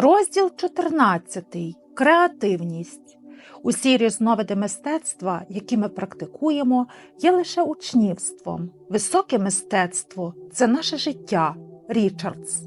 Розділ 14. Креативність. Усі різновиди мистецтва, які ми практикуємо, є лише учнівством. Високе мистецтво це наше життя. Річардс.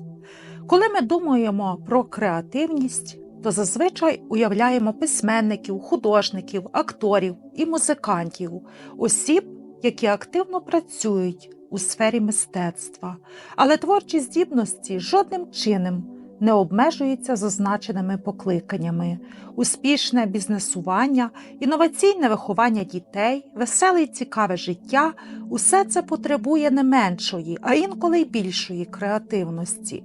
Коли ми думаємо про креативність, то зазвичай уявляємо письменників, художників, акторів і музикантів, осіб, які активно працюють у сфері мистецтва, але творчі здібності жодним чином не обмежується зазначеними покликаннями, успішне бізнесування, інноваційне виховання дітей, веселе і цікаве життя усе це потребує не меншої, а інколи й більшої креативності.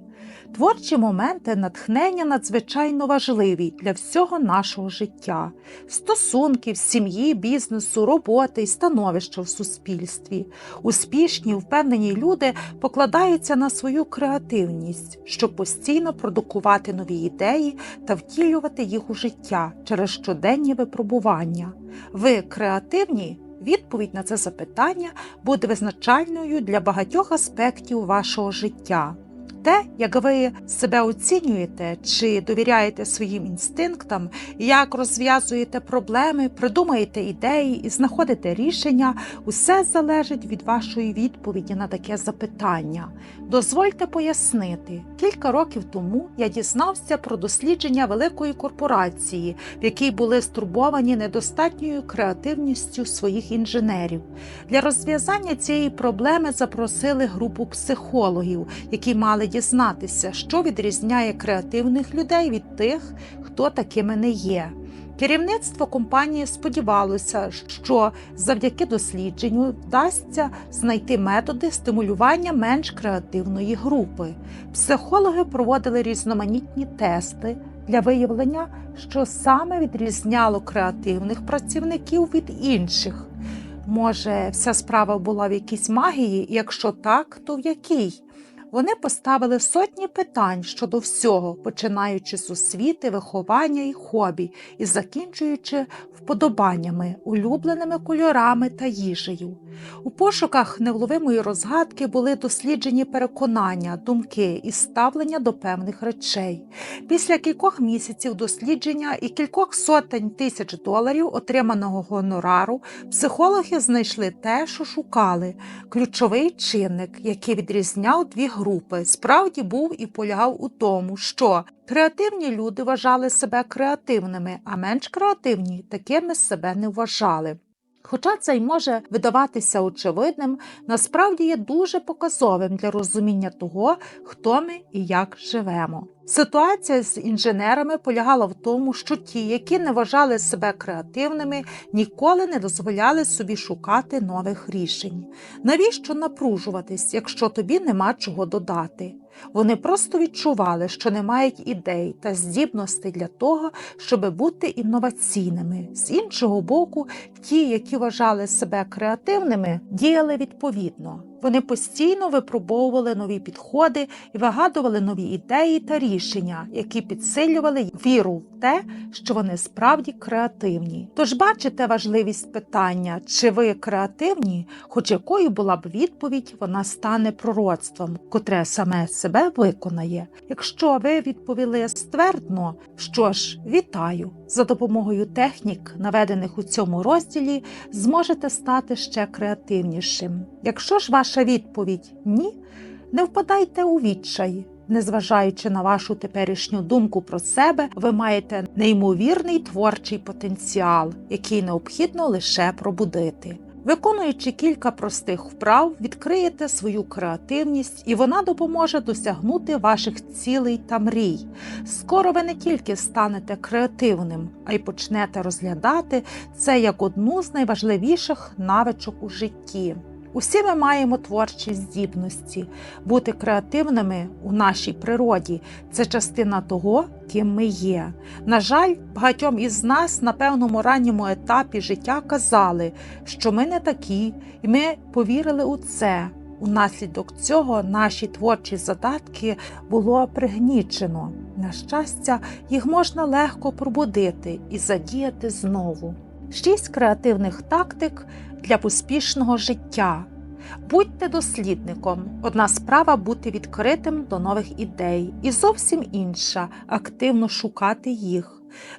Творчі моменти натхнення надзвичайно важливі для всього нашого життя, стосунків, сім'ї, бізнесу, роботи і становища в суспільстві. Успішні, впевнені люди покладаються на свою креативність, щоб постійно продукувати нові ідеї та втілювати їх у життя через щоденні випробування. Ви креативні? Відповідь на це запитання буде визначальною для багатьох аспектів вашого життя те, як ви себе оцінюєте, чи довіряєте своїм інстинктам, як розв'язуєте проблеми, придумаєте ідеї і знаходите рішення, усе залежить від вашої відповіді на таке запитання. Дозвольте пояснити, кілька років тому я дізнався про дослідження великої корпорації, в якій були стурбовані недостатньою креативністю своїх інженерів. Для розв'язання цієї проблеми запросили групу психологів, які мали дізнатися, що відрізняє креативних людей від тих, хто такими не є. Керівництво компанії сподівалося, що завдяки дослідженню вдасться знайти методи стимулювання менш креативної групи. Психологи проводили різноманітні тести для виявлення, що саме відрізняло креативних працівників від інших. Може, вся справа була в якійсь магії, якщо так, то в якій? Вони поставили сотні питань щодо всього, починаючи з освіти, виховання і хобі, і закінчуючи вподобаннями, улюбленими кольорами та їжею. У пошуках невловимої розгадки були досліджені переконання, думки і ставлення до певних речей. Після кількох місяців дослідження і кількох сотень тисяч доларів отриманого гонорару психологи знайшли те, що шукали ключовий чинник, який відрізняв дві групи, справді був і полягав у тому, що креативні люди вважали себе креативними, а менш креативні такими себе не вважали. Хоча це й може видаватися очевидним, насправді є дуже показовим для розуміння того, хто ми і як живемо. Ситуація з інженерами полягала в тому, що ті, які не вважали себе креативними, ніколи не дозволяли собі шукати нових рішень. Навіщо напружуватись, якщо тобі нема чого додати? Вони просто відчували, що не мають ідей та здібностей для того, щоб бути інноваційними. З іншого боку, ті, які вважали себе креативними, діяли відповідно. Вони постійно випробовували нові підходи і вигадували нові ідеї та рішення, які підсилювали віру в те, що вони справді креативні. Тож бачите важливість питання, чи ви креативні, хоч якою була б відповідь, вона стане пророцтвом, котре саме себе виконає. Якщо ви відповіли ствердно, що ж, вітаю! За допомогою технік, наведених у цьому розділі, зможете стати ще креативнішим. Якщо ж ваша відповідь ні, не впадайте у відчай. Незважаючи на вашу теперішню думку про себе, ви маєте неймовірний творчий потенціал, який необхідно лише пробудити. Виконуючи кілька простих вправ, відкриєте свою креативність, і вона допоможе досягнути ваших цілей та мрій. Скоро ви не тільки станете креативним, а й почнете розглядати це як одну з найважливіших навичок у житті. Усі ми маємо творчі здібності. Бути креативними у нашій природі це частина того, ким ми є. На жаль, багатьом із нас на певному ранньому етапі життя казали, що ми не такі, і ми повірили у це. Унаслідок цього наші творчі задатки було пригнічено. На щастя, їх можна легко пробудити і задіяти знову. Шість креативних тактик для успішного життя. Будьте дослідником. Одна справа бути відкритим до нових ідей, і зовсім інша активно шукати їх.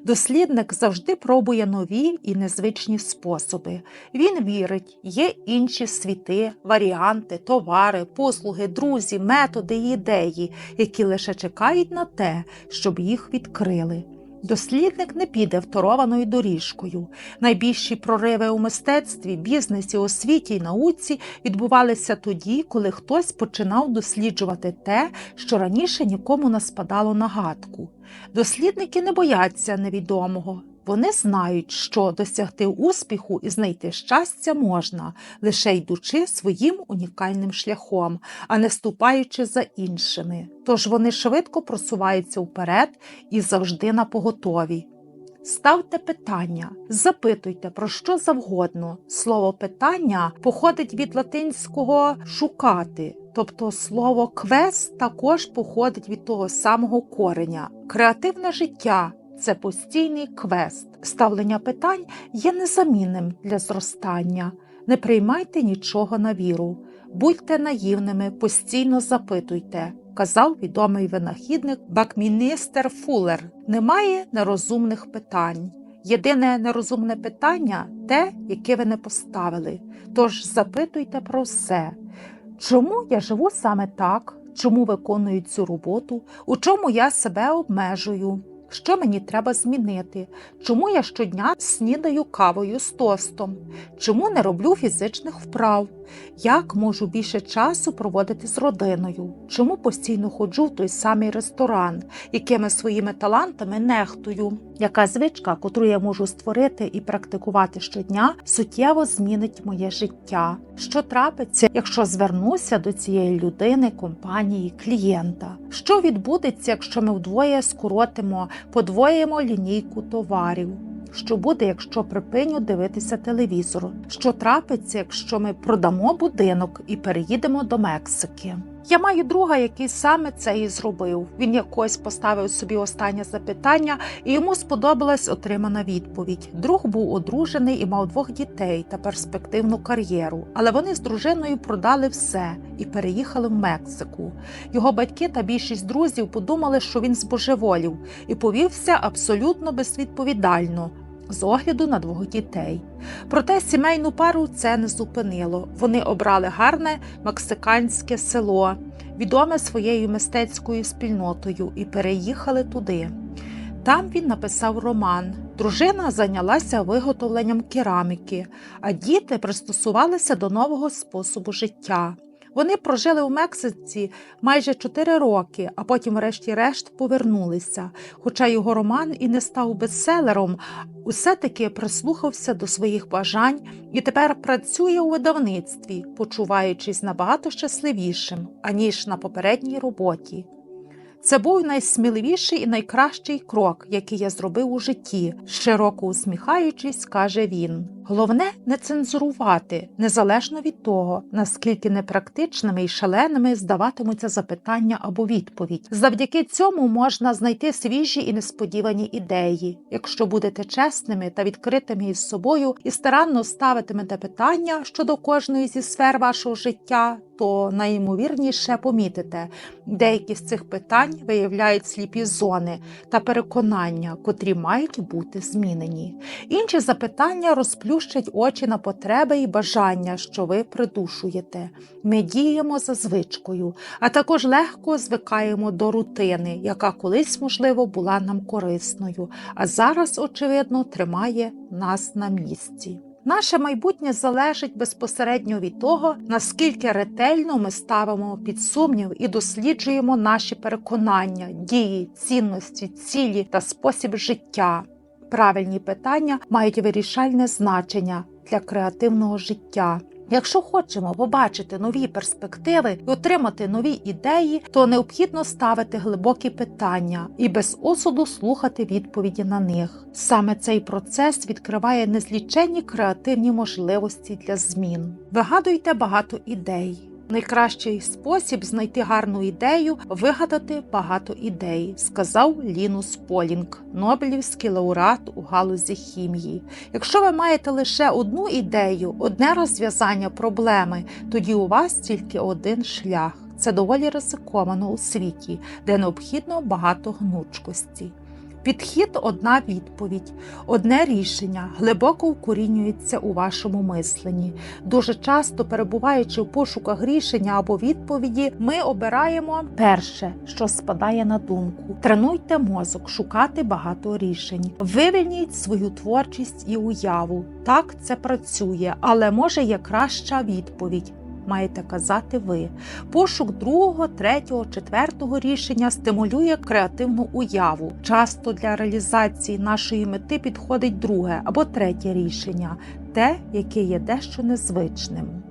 Дослідник завжди пробує нові і незвичні способи. Він вірить, є інші світи, варіанти, товари, послуги, друзі, методи і ідеї, які лише чекають на те, щоб їх відкрили. Дослідник не піде второваною доріжкою. Найбільші прориви у мистецтві, бізнесі, освіті й науці відбувалися тоді, коли хтось починав досліджувати те, що раніше нікому не спадало на гадку. Дослідники не бояться невідомого. Вони знають, що досягти успіху і знайти щастя можна, лише йдучи своїм унікальним шляхом, а не вступаючи за іншими. Тож вони швидко просуваються вперед і завжди на поготові. Ставте питання, запитуйте про що завгодно. Слово питання походить від латинського шукати, тобто слово квест також походить від того самого кореня. Креативне життя це постійний квест. Ставлення питань є незамінним для зростання. Не приймайте нічого на віру, будьте наївними, постійно запитуйте, казав відомий винахідник Бакміністер Фуллер. Немає нерозумних питань. Єдине нерозумне питання те, яке ви не поставили. Тож запитуйте про все. Чому я живу саме так? Чому виконую цю роботу? У чому я себе обмежую? Що мені треба змінити? Чому я щодня снідаю кавою з тостом? Чому не роблю фізичних вправ? Як можу більше часу проводити з родиною? Чому постійно ходжу в той самий ресторан, якими своїми талантами нехтую? Яка звичка, котру я можу створити і практикувати щодня, суттєво змінить моє життя? Що трапиться, якщо звернуся до цієї людини, компанії, клієнта? Що відбудеться, якщо ми вдвоє скоротимо, подвоїмо лінійку товарів? Що буде, якщо припиню дивитися телевізор? Що трапиться, якщо ми продамо будинок і переїдемо до Мексики? Я маю друга, який саме це і зробив. Він якось поставив собі останнє запитання, і йому сподобалась отримана відповідь. Друг був одружений і мав двох дітей та перспективну кар'єру. Але вони з дружиною продали все і переїхали в Мексику. Його батьки та більшість друзів подумали, що він збожеволів, і повівся абсолютно безвідповідально. З огляду на двох дітей. Проте сімейну пару це не зупинило. Вони обрали гарне мексиканське село, відоме своєю мистецькою спільнотою, і переїхали туди. Там він написав роман. Дружина зайнялася виготовленням кераміки, а діти пристосувалися до нового способу життя. Вони прожили у Мексиці майже 4 роки, а потім, врешті-решт, повернулися. Хоча його роман і не став бестселером, усе-таки прислухався до своїх бажань і тепер працює у видавництві, почуваючись набагато щасливішим, аніж на попередній роботі. Це був найсміливіший і найкращий крок, який я зробив у житті, широко усміхаючись, каже він. Головне не цензурувати, незалежно від того, наскільки непрактичними і шаленими здаватимуться запитання або відповідь. Завдяки цьому можна знайти свіжі і несподівані ідеї. Якщо будете чесними та відкритими із собою і старанно ставитимете питання щодо кожної зі сфер вашого життя, то найімовірніше помітите, деякі з цих питань виявляють сліпі зони та переконання, котрі мають бути змінені. Інші запитання розплющать очі на потреби і бажання, що ви придушуєте. Ми діємо за звичкою, а також легко звикаємо до рутини, яка колись, можливо, була нам корисною, а зараз, очевидно, тримає нас на місці. Наше майбутнє залежить безпосередньо від того, наскільки ретельно ми ставимо під сумнів і досліджуємо наші переконання, дії, цінності, цілі та спосіб життя. Правильні питання мають вирішальне значення для креативного життя. Якщо хочемо побачити нові перспективи і отримати нові ідеї, то необхідно ставити глибокі питання і без осуду слухати відповіді на них. Саме цей процес відкриває незліченні креативні можливості для змін. Вигадуйте багато ідей. Найкращий спосіб знайти гарну ідею вигадати багато ідей, сказав Лінус Полінг, Нобелівський лауреат у галузі хімії. Якщо ви маєте лише одну ідею, одне розв'язання проблеми, тоді у вас тільки один шлях. Це доволі ризиковано у світі, де необхідно багато гнучкості. Підхід одна відповідь, одне рішення глибоко вкорінюється у вашому мисленні. Дуже часто, перебуваючи в пошуках рішення або відповіді, ми обираємо перше, що спадає на думку. Тренуйте мозок, шукати багато рішень. Вивільніть свою творчість і уяву. Так це працює, але може є краща відповідь маєте казати ви. Пошук другого, третього, четвертого рішення стимулює креативну уяву. Часто для реалізації нашої мети підходить друге або третє рішення, те, яке є дещо незвичним.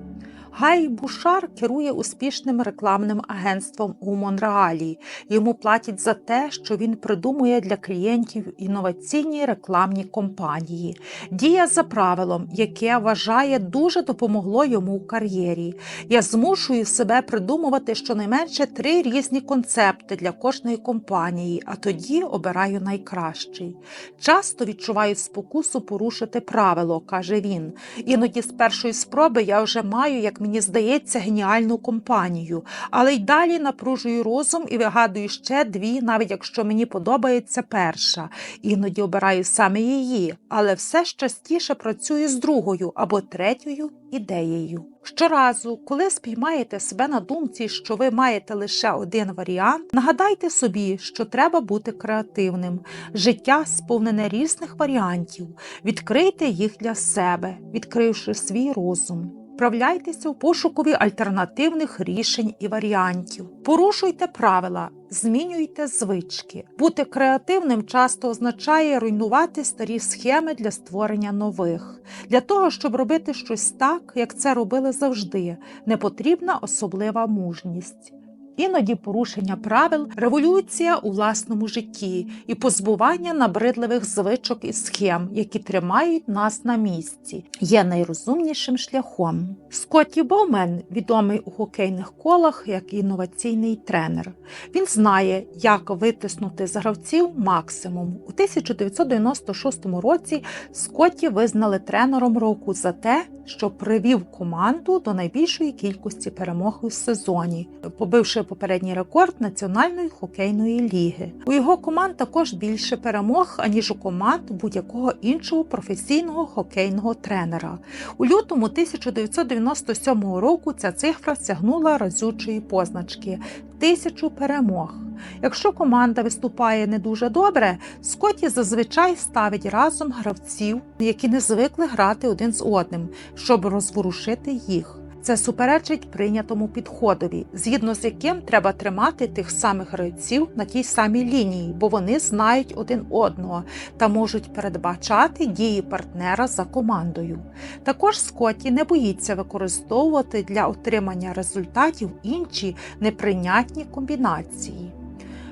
Гай Бушар керує успішним рекламним агентством у Монреалі. Йому платять за те, що він придумує для клієнтів інноваційні рекламні компанії. Діє за правилом, яке вважає дуже допомогло йому у кар'єрі. Я змушую себе придумувати щонайменше три різні концепти для кожної компанії, а тоді обираю найкращий. Часто відчуваю спокусу порушити правило, каже він. Іноді з першої спроби я вже маю, як мені здається, геніальну компанію, але й далі напружую розум і вигадую ще дві, навіть якщо мені подобається перша. Іноді обираю саме її, але все ж частіше працюю з другою або третьою ідеєю. Щоразу, коли спіймаєте себе на думці, що ви маєте лише один варіант, нагадайте собі, що треба бути креативним. Життя сповнене різних варіантів. Відкрийте їх для себе, відкривши свій розум. Вправляйтеся у пошукові альтернативних рішень і варіантів. Порушуйте правила, змінюйте звички. Бути креативним часто означає руйнувати старі схеми для створення нових. Для того, щоб робити щось так, як це робили завжди, не потрібна особлива мужність. Іноді порушення правил, революція у власному житті і позбування набридливих звичок і схем, які тримають нас на місці, є найрозумнішим шляхом. Скотті Боумен відомий у хокейних колах як інноваційний тренер. Він знає, як витиснути з гравців максимум. У 1996 році Скотті визнали тренером року за те, що привів команду до найбільшої кількості перемог у сезоні, побивши попередній рекорд Національної хокейної ліги. У його команд також більше перемог, аніж у команд будь-якого іншого професійного хокейного тренера. У лютому 1997 року ця цифра сягнула разючої позначки тисячу перемог. Якщо команда виступає не дуже добре, Скотті зазвичай ставить разом гравців, які не звикли грати один з одним, щоб розворушити їх. Це суперечить прийнятому підходові, згідно з яким треба тримати тих самих гравців на тій самій лінії, бо вони знають один одного та можуть передбачати дії партнера за командою. Також Скотті не боїться використовувати для отримання результатів інші неприйнятні комбінації.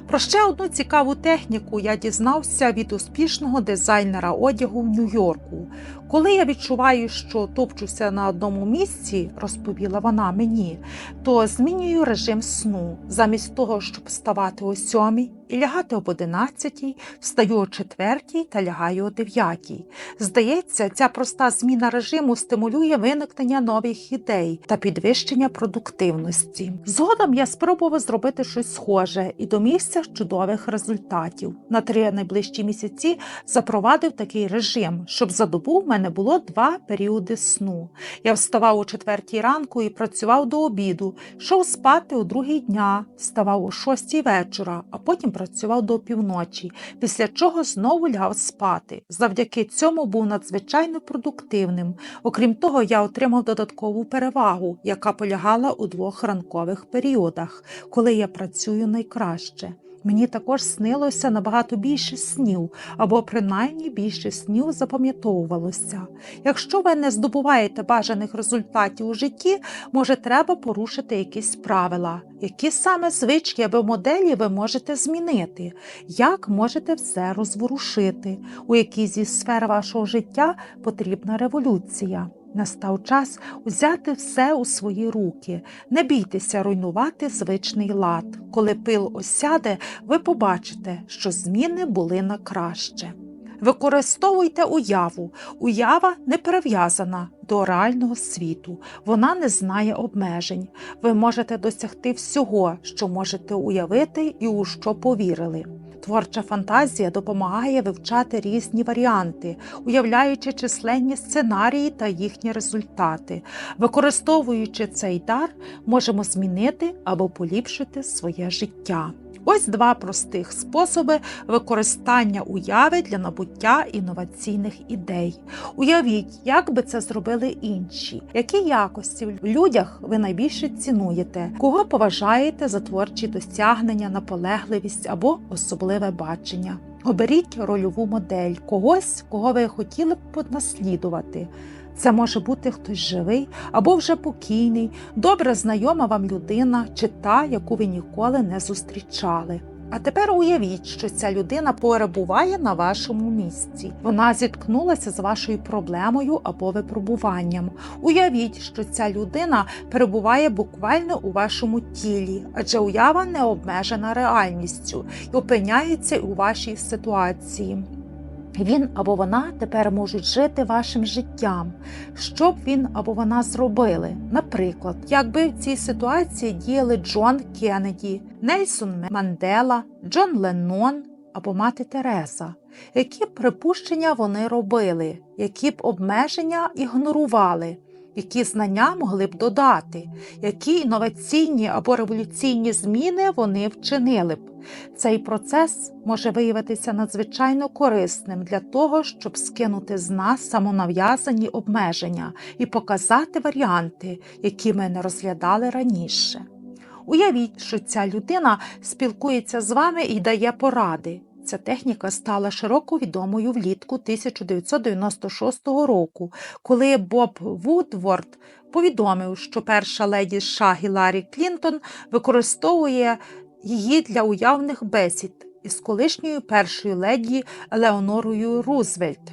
Про ще одну цікаву техніку я дізнався від успішного дизайнера одягу в Нью-Йорку. Коли я відчуваю, що топчуся на одному місці, розповіла вона мені, то змінюю режим сну. Замість того, щоб вставати о сьомій і лягати об одинадцятій, встаю о четвертій та лягаю о дев'ятій. Здається, ця проста зміна режиму стимулює виникнення нових ідей та підвищення продуктивності. Згодом я спробував зробити щось схоже і домігся чудових результатів. На три найближчі місяці запровадив такий режим, щоб за добу в мене було два періоди сну. Я вставав о четвертій ранку і працював до обіду, йшов спати о другій дня, вставав о шостій вечора, а потім працював до півночі, після чого знову лягав спати. Завдяки цьому був надзвичайно продуктивним. Окрім того, я отримав додаткову перевагу, яка полягала у двох ранкових періодах, коли я працюю найкраще. Мені також снилося набагато більше снів, або принаймні більше снів запам'ятовувалося. Якщо ви не здобуваєте бажаних результатів у житті, може треба порушити якісь правила. Які саме звички або моделі ви можете змінити? Як можете все розворушити? У якій зі сфер вашого життя потрібна революція? Настав час узяти все у свої руки, не бійтеся руйнувати звичний лад. Коли пил осяде, ви побачите, що зміни були на краще. Використовуйте уяву. Уява не прив'язана до реального світу, вона не знає обмежень. Ви можете досягти всього, що можете уявити і у що повірили. Творча фантазія допомагає вивчати різні варіанти, уявляючи численні сценарії та їхні результати. Використовуючи цей дар, можемо змінити або поліпшити своє життя. Ось два простих способи використання уяви для набуття інноваційних ідей. Уявіть, як би це зробили інші, які якості в людях ви найбільше цінуєте, кого поважаєте за творчі досягнення, наполегливість або особливе бачення. Оберіть рольову модель когось, кого ви хотіли б понаслідувати. Це може бути хтось живий або вже покійний, добре знайома вам людина чи та, яку ви ніколи не зустрічали. А тепер уявіть, що ця людина перебуває на вашому місці. Вона зіткнулася з вашою проблемою або випробуванням. Уявіть, що ця людина перебуває буквально у вашому тілі, адже уява не обмежена реальністю і опиняється у вашій ситуації. Він або вона тепер можуть жити вашим життям. Що б він або вона зробили? Наприклад, якби в цій ситуації діяли Джон Кеннеді, Нельсон Мандела, Джон Леннон або мати Тереза, які б припущення вони робили, які б обмеження ігнорували, які знання могли б додати, які інноваційні або революційні зміни вони вчинили б. Цей процес може виявитися надзвичайно корисним для того, щоб скинути з нас самонав'язані обмеження і показати варіанти, які ми не розглядали раніше. Уявіть, що ця людина спілкується з вами і дає поради. Ця техніка стала широко відомою влітку 1996 року, коли Боб Вудворд повідомив, що перша леді США Гіларі Клінтон використовує її для уявних бесід із колишньою першою леді Елеонорою Рузвельт.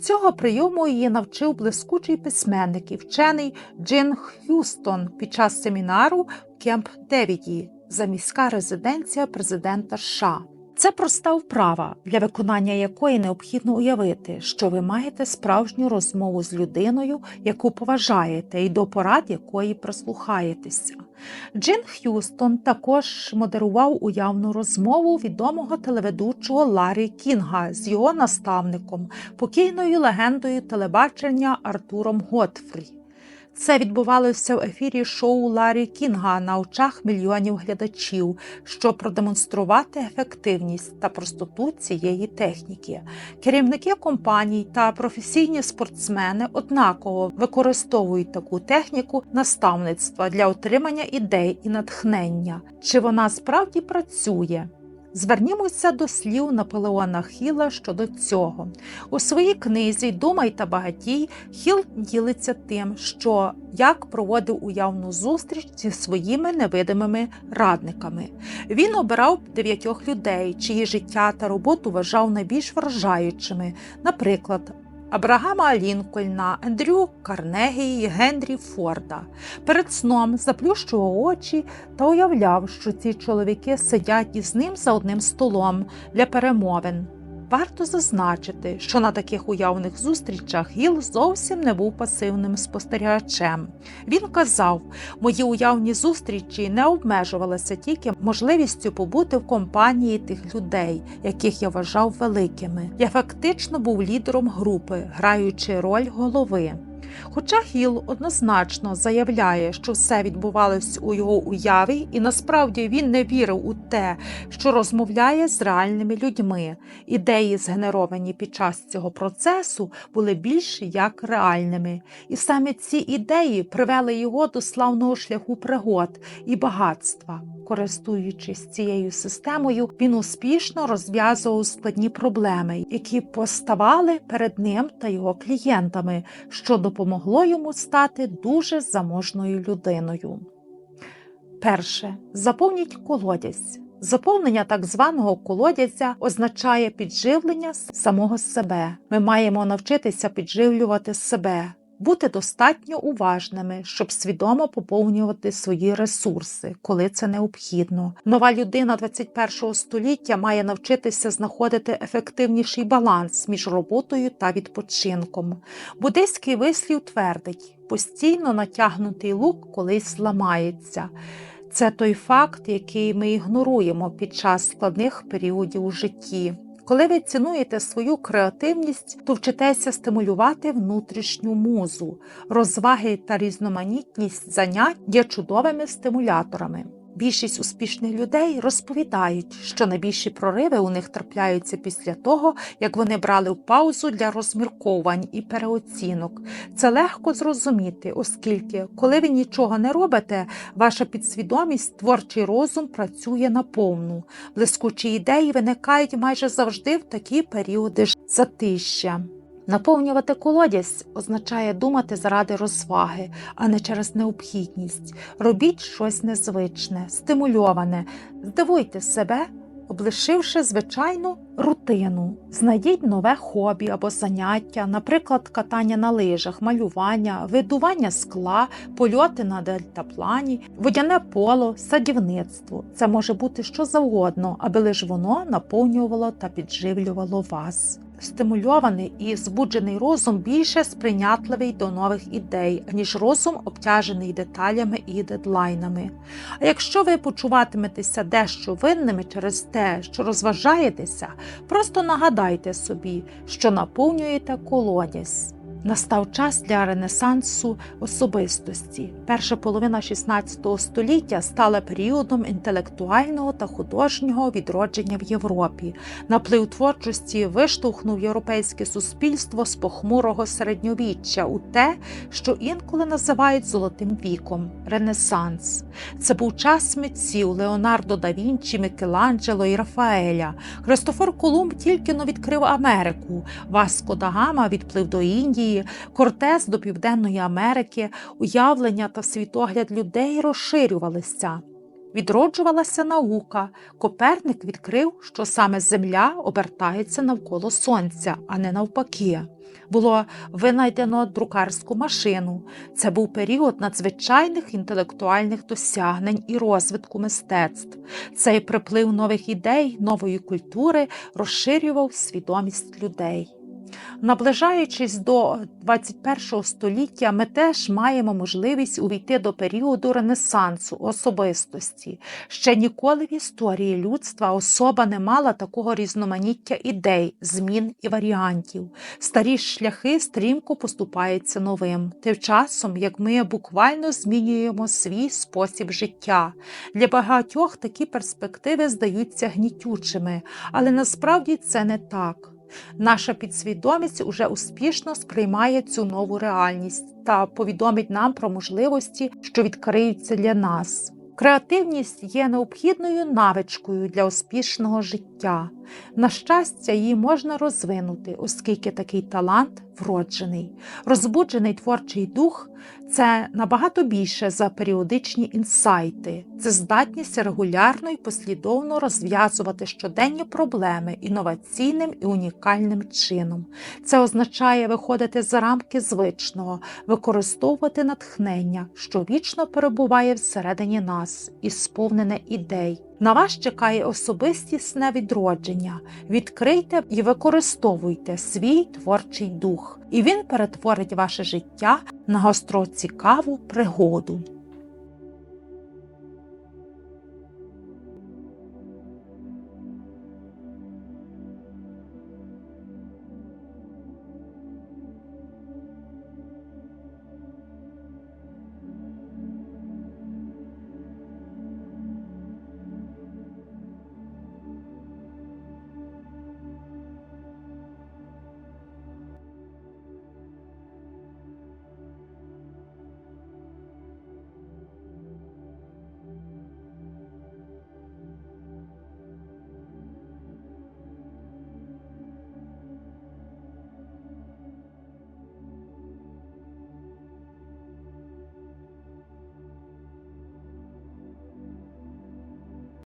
Цього прийому її навчив блискучий письменник і вчений Джин Х'юстон під час семінару в Кемп Девіді, заміська резиденція президента США. Це проста вправа, для виконання якої необхідно уявити, що ви маєте справжню розмову з людиною, яку поважаєте, і до порад якої прислухаєтеся. Джин Х'юстон також модерував уявну розмову відомого телеведучого Ларі Кінга з його наставником, покійною легендою телебачення Артуром Готфрі. Це відбувалося в ефірі шоу Ларі Кінга на очах мільйонів глядачів, щоб продемонструвати ефективність та простоту цієї техніки. Керівники компаній та професійні спортсмени однаково використовують таку техніку наставництва для отримання ідей і натхнення. Чи вона справді працює? Звернімося до слів Наполеона Хіла щодо цього. У своїй книзі Думай та багатій Хіл ділиться тим, що як проводив уявну зустріч зі своїми невидимими радниками. Він обирав дев'ятьох людей, чиї життя та роботу вважав найбільш вражаючими, наприклад. Абрагама Лінкольна, Ендрю Карнегії, Генрі Форда. Перед сном заплющував очі та уявляв, що ці чоловіки сидять із ним за одним столом для перемовин. Варто зазначити, що на таких уявних зустрічах Гіл зовсім не був пасивним спостерігачем. Він казав, мої уявні зустрічі не обмежувалися тільки можливістю побути в компанії тих людей, яких я вважав великими. Я фактично був лідером групи, граючи роль голови. Хоча Хіл однозначно заявляє, що все відбувалось у його уяві, і насправді він не вірив у те, що розмовляє з реальними людьми. Ідеї, згенеровані під час цього процесу, були більш як реальними, і саме ці ідеї привели його до славного шляху пригод і багатства. Користуючись цією системою, він успішно розв'язував складні проблеми, які поставали перед ним та його клієнтами, що допомогло йому стати дуже заможною людиною. Перше. Заповніть колодязь. Заповнення так званого колодязя означає підживлення самого себе. Ми маємо навчитися підживлювати себе. Бути достатньо уважними, щоб свідомо поповнювати свої ресурси, коли це необхідно. Нова людина 21 століття має навчитися знаходити ефективніший баланс між роботою та відпочинком. Буддийський вислів твердить: постійно натягнутий лук колись ламається. Це той факт, який ми ігноруємо під час складних періодів у житті. Коли ви цінуєте свою креативність, то вчитеся стимулювати внутрішню музу. Розваги та різноманітність занять є чудовими стимуляторами. Більшість успішних людей розповідають, що найбільші прориви у них трапляються після того, як вони брали паузу для розмірковань і переоцінок. Це легко зрозуміти, оскільки, коли ви нічого не робите, ваша підсвідомість, творчий розум працює наповну. Блискучі ідеї виникають майже завжди в такі періоди затища. Наповнювати колодязь означає думати заради розваги, а не через необхідність. Робіть щось незвичне, стимульоване, здивуйте себе, облишивши звичайну рутину. Знайдіть нове хобі або заняття, наприклад, катання на лижах, малювання, видування скла, польоти на дельтаплані, водяне поло, садівництво. Це може бути що завгодно, аби лише воно наповнювало та підживлювало вас. Стимульований і збуджений розум більше сприйнятливий до нових ідей, ніж розум обтяжений деталями і дедлайнами. А якщо ви почуватиметеся дещо винними через те, що розважаєтеся, просто нагадайте собі, що наповнюєте колодязь. Настав час для ренесансу особистості. Перша половина XVI століття стала періодом інтелектуального та художнього відродження в Європі. Наплив творчості виштовхнув європейське суспільство з похмурого середньовіччя у те, що інколи називають золотим віком Ренесанс. Це був час митців Леонардо да Вінчі, Мікеланджело і Рафаеля. Христофор Колумб тільки но відкрив Америку. Васко да Гама відплив до Індії. Кортес до Південної Америки, уявлення та світогляд людей розширювалися. Відроджувалася наука. Коперник відкрив, що саме Земля обертається навколо Сонця, а не навпаки. Було винайдено друкарську машину. Це був період надзвичайних інтелектуальних досягнень і розвитку мистецтв. Цей приплив нових ідей, нової культури розширював свідомість людей. Наближаючись до 21 століття, ми теж маємо можливість увійти до періоду Ренесансу особистості. Ще ніколи в історії людства особа не мала такого різноманіття ідей, змін і варіантів. Старі шляхи стрімко поступаються новим, тим часом, як ми буквально змінюємо свій спосіб життя. Для багатьох такі перспективи здаються гнітючими, але насправді це не так. Наша підсвідомість уже успішно сприймає цю нову реальність та повідомить нам про можливості, що відкриються для нас. Креативність є необхідною навичкою для успішного життя. На щастя, її можна розвинути, оскільки такий талант вроджений. Розбуджений творчий дух це набагато більше за періодичні інсайти, це здатність регулярно і послідовно розв'язувати щоденні проблеми інноваційним і унікальним чином. Це означає виходити за рамки звичного, використовувати натхнення, що вічно перебуває всередині нас, і сповнене ідей. На вас чекає особистісне відродження. Відкрийте і використовуйте свій творчий дух, і він перетворить ваше життя на гостроцікаву пригоду.